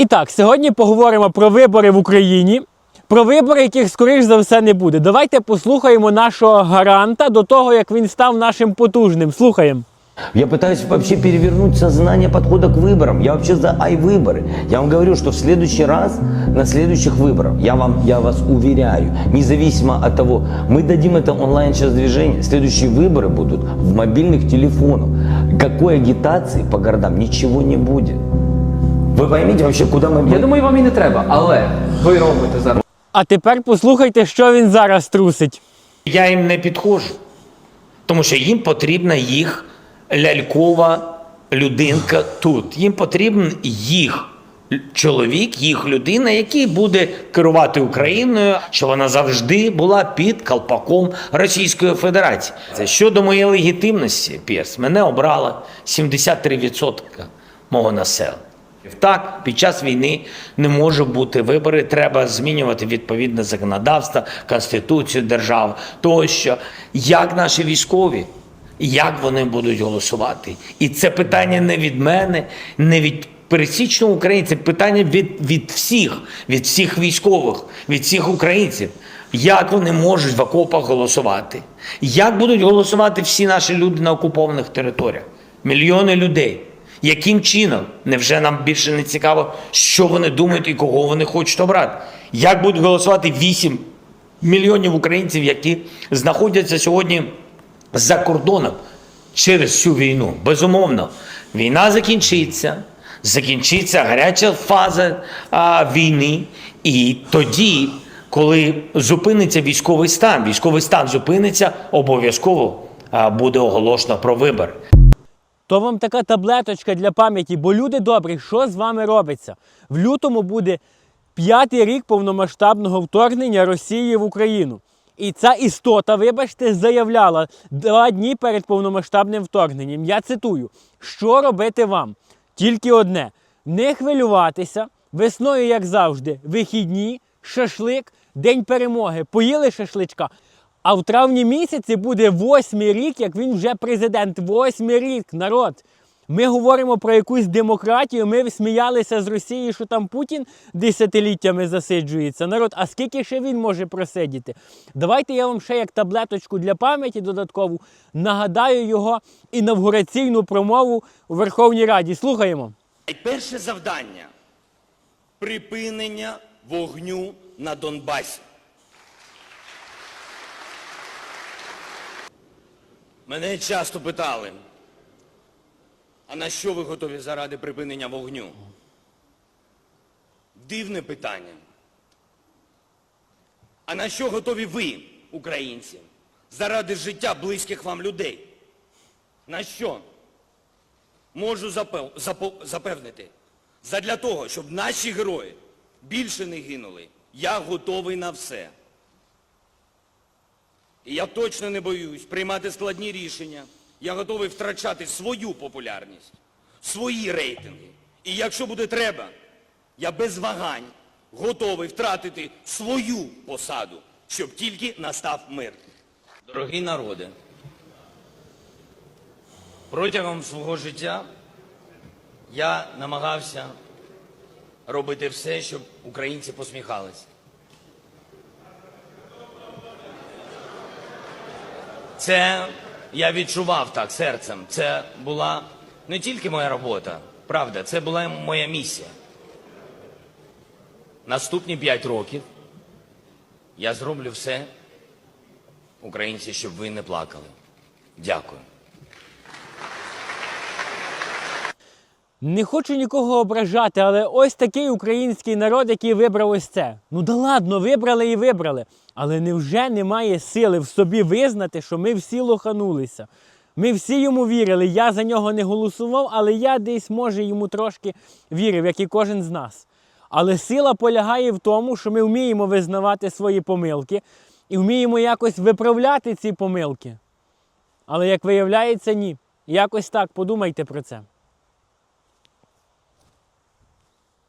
І так, сьогодні поговоримо про вибори в Україні, про вибори, яких скоріш за все не буде. Давайте послухаємо нашого гаранта до того, як він став нашим потужним. Слухаємо. Я пытаюсь вообще перевернуть сознание подхода к выборам. Я вообще за ай-выборы. Я вам говорю, что в следующий раз, на следующих выборах, я, вам, я вас уверяю, независимо от того, мы дадим это онлайн сейчас движение, следующие выборы будут в мобильных телефонах. Какой агитации по городам? Ничего не будет. Вы поймите вообще, куда мы... Я думаю, вам і не треба, але ви робите зараз. А тепер послухайте, що він зараз трусить. Я їм не підходжу, тому що їм потрібна їх лялькова людинка тут. Їм потрібен їх чоловік, їх людина, який буде керувати Україною, що вона завжди була під колпаком Російської Федерації. Це щодо моєї легітимності, Пірс, мене обрало 73% мого населення. Так, під час війни не може бути вибори, треба змінювати відповідне законодавство, конституцію держави, тощо. Як наші військові, як вони будуть голосувати? І це питання не від мене, не від пересічного українця, питання від, від всіх, від всіх військових, від всіх українців. Як вони можуть в окопах голосувати? Як будуть голосувати всі наші люди на окупованих територіях? Мільйони людей. Яким чином? Невже нам більше не цікаво, що вони думають і кого вони хочуть обрати? Як будуть голосувати 8 мільйонів українців, які знаходяться сьогодні за кордоном через цю війну? Безумовно, війна закінчиться, закінчиться гаряча фаза а, війни, і тоді, коли зупиниться військовий стан, військовий стан зупиниться, обов'язково буде оголошено про вибори. То вам така таблеточка для пам'яті, бо люди добрі, що з вами робиться? В лютому буде п'ятий рік повномасштабного вторгнення Росії в Україну. І ця істота, вибачте, заявляла два дні перед повномасштабним вторгненням. Я цитую: що робити вам? Тільки одне: не хвилюватися. Весною, як завжди, вихідні, шашлик, день перемоги. Поїли шашличка. А в травні місяці буде восьмий рік, як він вже президент. Восьмий рік, народ. Ми говоримо про якусь демократію. Ми сміялися з Росії, що там Путін десятиліттями засиджується. Народ, а скільки ще він може просидіти? Давайте я вам ще як таблеточку для пам'яті додаткову нагадаю його інавгураційну промову у Верховній Раді. Слухаємо. Найперше завдання припинення вогню на Донбасі. Мене часто питали, а на що ви готові заради припинення вогню? Дивне питання. А на що готові ви, українці, заради життя близьких вам людей? На що? Можу запев- запо- запевнити, задля того, щоб наші герої більше не гинули, я готовий на все. І я точно не боюсь приймати складні рішення. Я готовий втрачати свою популярність, свої рейтинги. І якщо буде треба, я без вагань готовий втратити свою посаду, щоб тільки настав мир. Дорогі народи, Протягом свого життя я намагався робити все, щоб українці посміхалися. Це я відчував так серцем. Це була не тільки моя робота, правда, це була моя місія. Наступні п'ять років я зроблю все, українці, щоб ви не плакали. Дякую. Не хочу нікого ображати, але ось такий український народ, який вибрав ось це. Ну да ладно, вибрали і вибрали. Але невже немає сили в собі визнати, що ми всі лоханулися? Ми всі йому вірили. Я за нього не голосував, але я десь, може, йому трошки вірив, як і кожен з нас. Але сила полягає в тому, що ми вміємо визнавати свої помилки і вміємо якось виправляти ці помилки. Але як виявляється, ні. Якось так подумайте про це.